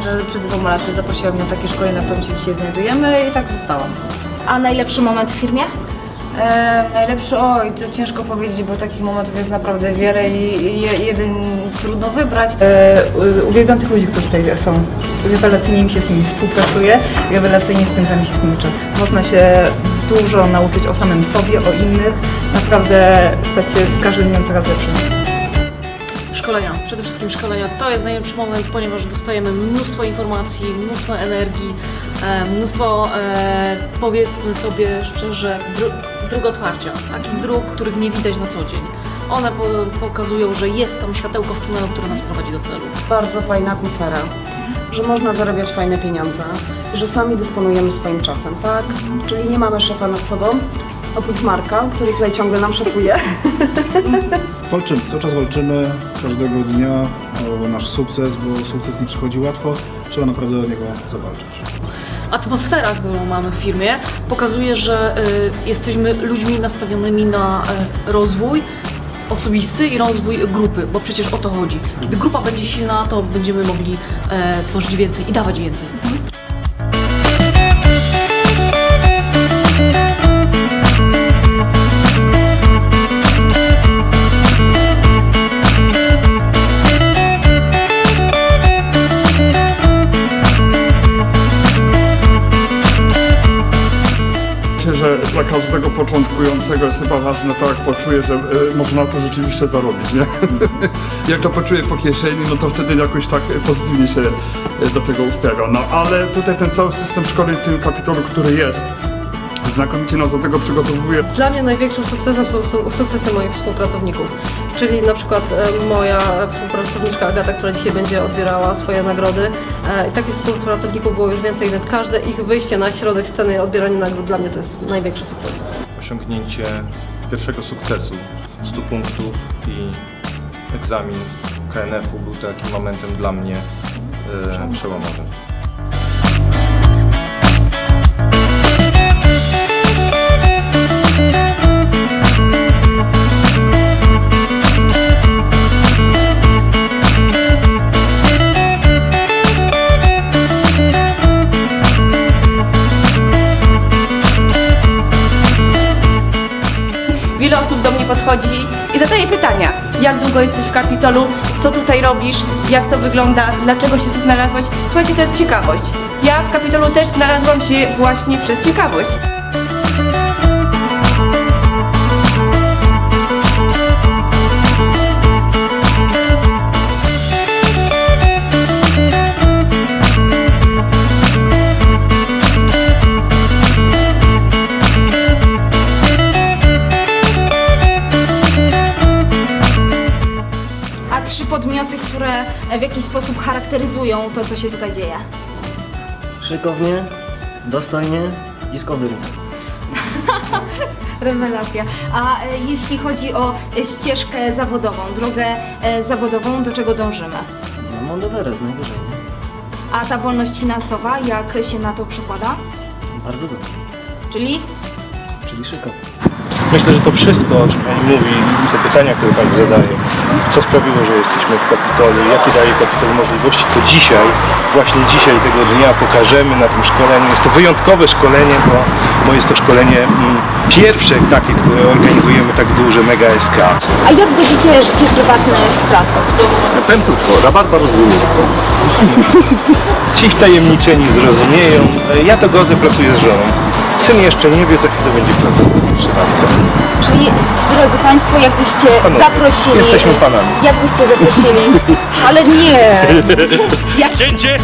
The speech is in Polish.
przed dwoma laty zaprosiła mnie na takie szkolenie, na którym się dzisiaj znajdujemy i tak zostałam. A najlepszy moment w firmie? E, najlepszy, oj, to ciężko powiedzieć, bo takich momentów jest naprawdę wiele i je, jeden trudno wybrać. E, uwielbiam tych ludzi, którzy tutaj są. Rewelacyjnie mi się z nimi współpracuje, rewelacyjnie spędza mi się z nimi czas. Można się dużo nauczyć o samym sobie, o innych, naprawdę stać się z każdym dniem coraz lepszym. Szkolenia, przede wszystkim szkolenia. To jest najlepszy moment, ponieważ dostajemy mnóstwo informacji, mnóstwo energii, e, mnóstwo, e, powiedzmy sobie szczerze, dru, dróg otwarcia, takich dróg, których nie widać na co dzień. One po, pokazują, że jest tam światełko w tunelu, które nas prowadzi do celu. bardzo fajna atmosfera, że można zarabiać fajne pieniądze, że sami dysponujemy swoim czasem, tak? Czyli nie mamy szefa nad sobą, oprócz Marka, który tutaj ciągle nam szefuje. Walczymy, cały czas walczymy, każdego dnia o nasz sukces, bo sukces nie przychodzi łatwo, trzeba naprawdę o niego zawalczyć. Atmosfera, którą mamy w firmie, pokazuje, że y, jesteśmy ludźmi nastawionymi na y, rozwój osobisty i rozwój grupy, bo przecież o to chodzi. Kiedy grupa będzie silna, to będziemy mogli e, tworzyć więcej i dawać więcej. Dla każdego początkującego jest chyba ważne to, jak poczuje, że y, można na to rzeczywiście zarobić, nie? jak to poczuje po kieszeni, no to wtedy jakoś tak pozytywnie się y, do tego ustawia. No ale tutaj ten cały system szkoleń w tym kapitolu, który jest, znakomicie nas do tego przygotowuje. Dla mnie największym sukcesem są, są sukcesy moich współpracowników. Czyli na przykład e, moja współpracowniczka Agata, która dzisiaj będzie odbierała swoje nagrody. E, I takich współpracowników było już więcej, więc każde ich wyjście na środek sceny i odbieranie nagród dla mnie to jest największy sukces. osiągnięcie pierwszego sukcesu 100 punktów i egzamin KNF-u był takim momentem dla mnie e, przełomowym. Podchodzi i zadaje pytania. Jak długo jesteś w Kapitolu? Co tutaj robisz? Jak to wygląda? Dlaczego się tu znalazłaś? Słuchajcie, to jest ciekawość. Ja w Kapitolu też znalazłam się właśnie przez ciekawość. Podmioty, które w jakiś sposób charakteryzują to, co się tutaj dzieje? Szykownie, dostojnie i z. Rewelacja. A e, jeśli chodzi o e, ścieżkę zawodową, drogę e, zawodową, do czego dążymy? No, Mondeveres najwyżej, nie? A ta wolność finansowa, jak się na to przekłada? Bardzo dobrze. Czyli Czyli szykownie. Myślę, że to wszystko, o czym Pani mówi, te pytania, które Pani zadaje, co sprawiło, że jesteśmy w Kapitolu, jakie daje Kapitol możliwości, to dzisiaj, właśnie dzisiaj tego dnia pokażemy na tym szkoleniu. Jest to wyjątkowe szkolenie, bo, bo jest to szkolenie mm, pierwsze takie, które organizujemy tak duże, mega SK. A jak godzicie życie prywatne z pracą? Rabarbar z wymówką. Ci wtajemniczeni zrozumieją. Ja to godzę, pracuję z żoną. Syn jeszcze nie wie, za chwilę będzie pracował. Czyli, drodzy Państwo, jakbyście Panowie, zaprosili... jesteśmy panami. Jakbyście zaprosili... Ale nie! Jak, Cięcie!